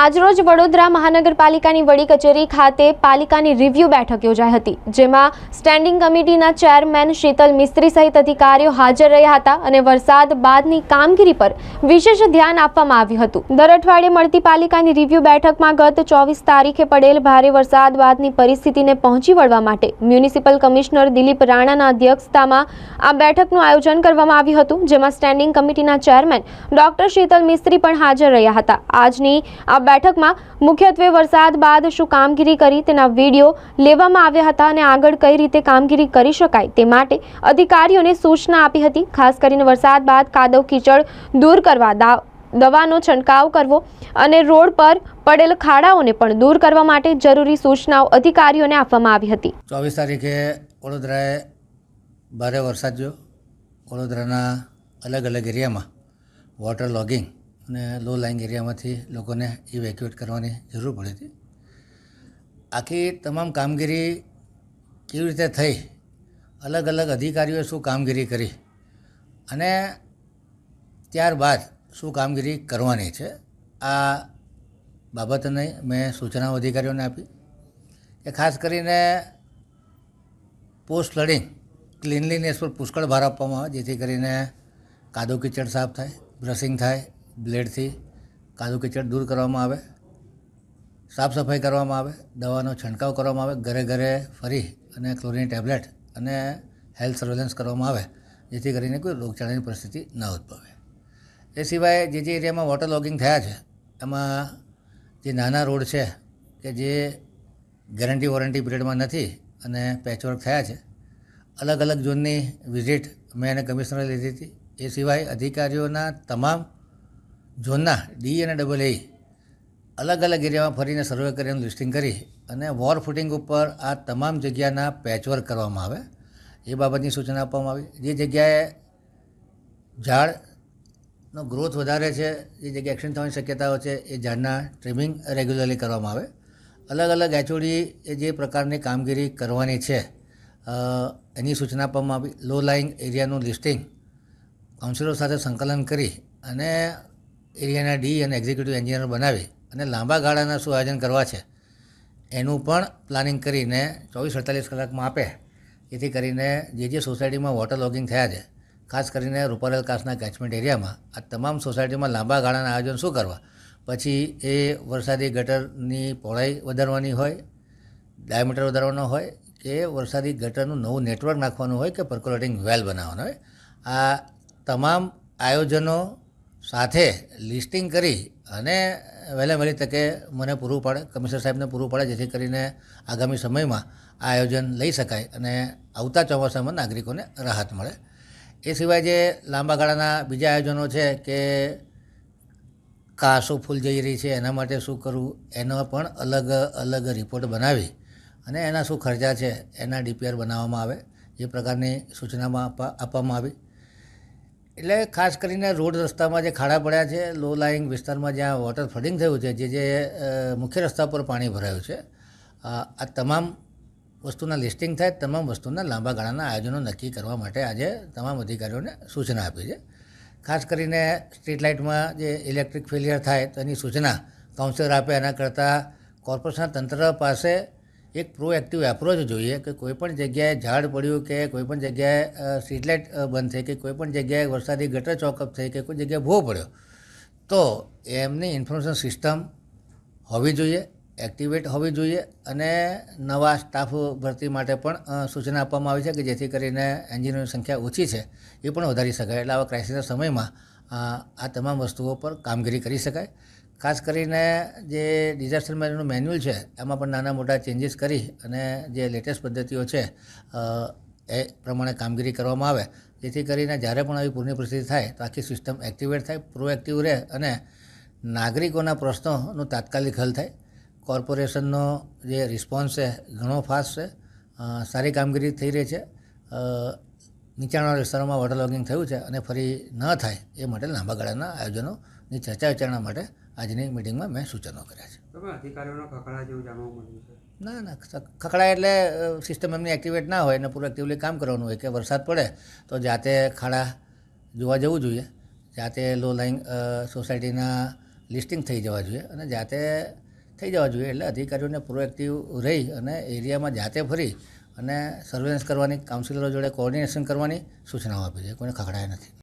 આજરોજ વડોદરા મહાનગરપાલિકાની વડી કચેરી ખાતે પાલિકાની રિવ્યૂ બેઠક યોજાઈ હતી, જેમાં સ્ટેન્ડિંગ કમિટીના ચેરમેન શીતલ મિસ્ત્રી સહિત અધિકારીઓ હાજર રહ્યા હતા અને વરસાદ બાદની કામગીરી પર વિશેષ ધ્યાન આપવામાં આવ્યું હતું. દર અઠવાડિયે મળતી પાલિકાની રિવ્યૂ બેઠકમાં ગત ચોવીસ તારીખે પડેલ ભારે વરસાદ બાદની પરિસ્થિતિને પહોંચી વળવા માટે મ્યુનિસિપલ કમિશનર દિલીપ રાણાના અધ્યક્ષતામાં આ બેઠકનું આયોજન કરવામાં આવ્યું હતું, જેમાં સ્ટેન્ડિંગ કમિટીના ચેરમેન ડોક્ટર શીતલ મિસ્ત્રી પણ હાજર રહ્યા હતા. આજની આ બેઠકમાં મુખ્યત્વે વરસાદ બાદ શું કામગીરી કરી તેના વીડિયો લેવામાં આવ્યા હતા અને આગળ કઈ રીતે કામગીરી કરી શકાય તે માટે અધિકારીઓને સૂચના આપી હતી. ખાસ કરીને વરસાદ બાદ કાદવ કીચડ દૂર કરવા દવાનો છંટકાવ કરવો અને રોડ પર પડેલ ખાડાઓને પણ દૂર કરવા માટે જરૂરી સૂચનાઓ અધિકારીઓને આપવામાં આવી હતી. ચોવીસ તારીખે વડોદરાએ ભારે વરસાદ જોયો. વડોદરાના અલગ અલગ એરિયામાં વોટર લોગિંગ અને લો લાઇંગ એરિયામાંથી લોકોને ઇવેક્યુએટ કરવાની જરૂર પડી હતી. આખી તમામ કામગીરી કેવી રીતે થઈ? અલગ અલગ અધિકારીઓએ શું કામગીરી કરી? અને ત્યારબાદ શું કામગીરી કરવાની છે? આ બાબતને મેં સૂચનાઓ અધિકારીઓને આપી. કે ખાસ કરીને પોસ્ટ ફ્લડિંગ ક્લીનલીનેસ પર પુષ્કળ ભાર આપવામાં આવે, જેથી કરીને કાદો કિચડ સાફ થાય બ્રશિંગ થાય બ્લેડથી કાદુ કીચડ દૂર કરવામાં આવે, સાફ સફાઈ કરવામાં આવે, દવાનો છંટકાવ કરવામાં આવે, ઘરે ઘરે ફરી અને ક્લોરીન ટેબ્લેટ અને હેલ્થ સર્વેલન્સ કરવામાં આવે, જેથી કરીને કોઈ રોગચાળાની પરિસ્થિતિ ન ઉદ્ભવે. એ સિવાય જે જે એરિયામાં વોટર લોગિંગ થયા છે, એમાં જે નાના રોડ છે કે જે ગેરંટી વોરંટી પીરિયડમાં નથી અને પેચવર્ક થયા છે, અલગ અલગ ઝોનની વિઝિટ મેં અને કમિશનરે લીધી હતી. એ સિવાય અધિકારીઓના તમામ ઝોનના ડી અને ડબલ એ અલગ અલગ એરિયામાં ફરીને સર્વે કરીને લિસ્ટિંગ કરી અને વોર ફૂટિંગ ઉપર આ તમામ જગ્યાના પેચવર્ક કરવામાં આવે. એ બાબતની સૂચના આપવામાં આવી. જે જગ્યાએ ઝાડનો ગ્રોથ વધારે છે, જે જગ્યાએ એક્સિડન્ટ થવાની શક્યતાઓ છે, એ ઝાડના ટ્રીમિંગ રેગ્યુલરલી કરવામાં આવે. અલગ અલગ એચઓડી એ જે પ્રકારની કામગીરી કરવાની છે એની સૂચના આપવામાં આવી. લો લાઇંગ એરિયાનું લિસ્ટિંગ કાઉન્સિલરો સાથે સંકલન કરી અને એરિયાના ડી અને એક્ઝિક્યુટિવ એન્જિનિયર બનાવી અને લાંબા ગાળાના શું આયોજન કરવા છે, એનું પણ પ્લાનિંગ કરીને ચોવીસ અડતાલીસ કલાકમાં આપે. જેથી કરીને જે જે સોસાયટીમાં વોટર લોગિંગ થયા છે, ખાસ કરીને રૂપારેલ કાસના કેચમેન્ટ એરિયામાં, આ તમામ સોસાયટીમાં લાંબા ગાળાના આયોજન શું કરવા? પછી એ વરસાદી ગટરની પહોળાઈ વધારવાની હોય ડાયામીટર વધારવાનો હોય, કે વરસાદી ગટરનું નવું નેટવર્ક નાખવાનું હોય કે પર્કોલેટિંગ વેલ બનાવવાનો હોય, આ તમામ આયોજનો સાથે લિસ્ટિંગ કરી અને વહેલા વહેલી તકે મને પૂરું પાડે, કમિશનર સાહેબને પૂરું પાડે, જેથી કરીને આગામી સમયમાં આ આયોજન લઈ શકાય અને આવતા ચોમાસામાં નાગરિકોને રાહત મળે. એ સિવાય જે લાંબા ગાળાના બીજા આયોજનો છે કે કાસો ફૂલ જઈ રહી છે, એના માટે શું કરવું, એનો પણ અલગ અલગ રિપોર્ટ બનાવી અને એના શું ખર્ચા છે, એના ડીપીઆર બનાવવામાં આવે એ પ્રકારની સૂચનામાં આપવામાં આવી. એટલે ખાસ કરીને રોડ રસ્તામાં જે ખાડા પડ્યા છે લો લાઇંગ વિસ્તારમાં જ્યાં વોટર ફ્લડિંગ થયું છે, જે જે મુખ્ય રસ્તા પર પાણી ભરાયું છે આ તમામ વસ્તુના લિસ્ટિંગ થાય, તમામ વસ્તુના લાંબા ગાળાના આયોજનો નક્કી કરવા માટે આજે તમામ અધિકારીઓને સૂચના આપી છે. ખાસ કરીને સ્ટ્રીટ લાઇટમાં જે ઇલેક્ટ્રિક ફેલિયર થાય, તો એની સૂચના કાઉન્સિલર આપે, એના કરતાં કોર્પોરેશનના તંત્ર પાસે એક પ્રોએક્ટિવ એપ્રોચ જોઈએ કે કોઈપણ જગ્યાએ ઝાડ પડ્યું કે કોઈપણ જગ્યાએ અ, સ્ટ્રીટ લાઇટ અ, બંધ થઈ કે કોઈપણ જગ્યાએ વરસાદી ગટર ચોકઅપ થઈ કે કોઈ જગ્યાએ ભો પડ્યો તો એમની ઇન્ફોર્મેશન સિસ્ટમ હોવી જોઈએ એક્ટિવેટ હોવી જોઈએ અને નવા સ્ટાફ ભરતી માટે પણ સૂચના આપવામાં આવી છે કે જેથી કરીને એન્જિનિયરની સંખ્યા ઓછી છે એ પણ વધારી શકાય. એટલે આવા ક્રાઇસિસના સમયમાં આ તમામ વસ્તુઓ પર કામગીરી કરી શકાય. ખાસ કરીને જે ડિઝાસ્ટર મેનેજમેન્ટનું મેન્યુઅલ છે, એમાં પણ નાના મોટા ચેન્જીસ કરી અને જે લેટેસ્ટ પદ્ધતિઓ છે એ પ્રમાણે કામગીરી કરવામાં આવે. જેથી કરીને જ્યારે પણ આવી પૂરની પરિસ્થિતિ થાય, તો આખી સિસ્ટમ એક્ટિવેટ થાય પ્રોએક્ટિવ રહે અને નાગરિકોના પ્રશ્નોનું તાત્કાલિક હલ થાય. કોર્પોરેશનનો જે રિસ્પોન્સ છે, ઘણો ફાસ્ટ છે સારી કામગીરી થઈ રહી છે નીચાણવાળા વિસ્તારોમાં વોટર લોગિંગ થયું છે અને ફરી ન થાય એ માટે લાંબા ગાળાના આયોજનોની ચર્ચા વિચારણા માટે આજની મિટિંગમાં મેં સૂચનો કર્યા છે. અધિકારીઓનો ખખડા જેવું જાણવા મળ્યું છે? ના ના ખ- ખખડાય એટલે સિસ્ટમ એમની એક્ટિવેટ ના હોય અને પૂરું એક્ટિવલી કામ કરવાનું હોય કે વરસાદ પડે તો જાતે ખાડા જોવા જવું જોઈએ જાતે લો લાઈન સોસાયટીના લિસ્ટિંગ થઈ જવા જોઈએ અને જાતે થઈ જવા જોઈએ એટલે અધિકારીઓને પ્રોએક્ટિવ રહી અને એરિયામાં જાતે ફરી અને સર્વેલન્સ કરવાની કાઉન્સિલરો જોડે કોઓર્ડિનેશન કરવાની સૂચનાઓ આપી છે. કોઈને ખખડાયા નથી.